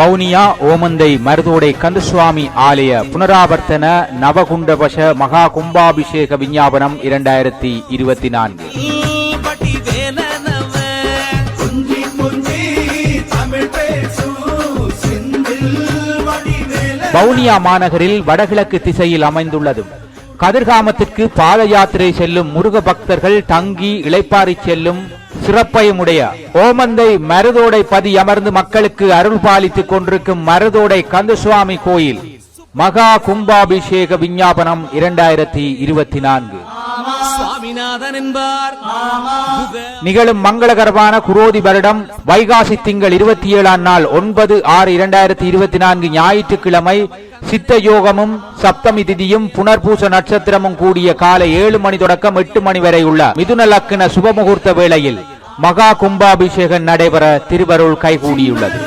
வவுனியா ஓமந்தை மருதோடை கந்தசுவாமி ஆலய புனராவர்த்தன நவகுண்டபஷ மகா கும்பாபிஷேக விஞ்ஞாபனம் இரண்டாயிரத்தி இருபத்தி நான்கு. வவுனியா மாநகரில் வடகிழக்கு திசையில் அமைந்துள்ளதும். கதிர்காமத்திற்கு பாத யாத்திரை செல்லும் முருக பக்தர்கள் தங்கி இளைப்பாரி செல்லும் சிறப்பையுடைய ஓமந்தை மருதோடை பதி அமர்ந்து மக்களுக்கு அருள் பாலித்துக் கொண்டிருக்கும் மருதோடை கந்தசுவாமி கோயில். மகா கும்பாபிஷேக விஞ்ஞாபனம் இரண்டாயிரத்தி இருபத்தி நான்கு. நிகழும் மங்களகரமான குரோதி வருடம் வைகாசி திங்கள் இருபத்தி ஏழாம் நாள் ஒன்பது ஆறு இரண்டாயிரத்தி இருபத்தி நான்கு ஞாயிற்றுக்கிழமை சித்த யோகமும் சப்தமி திதியும் புனர்பூச நட்சத்திரமும் கூடிய காலை ஏழு மணி தொடக்கம் எட்டு மணி வரை உள்ள மிதுன லக்ன சுபமுகூர்த்த வேளையில் மகா கும்பாபிஷேகம் நடைபெற திருவருள் கைகூடியுள்ளது.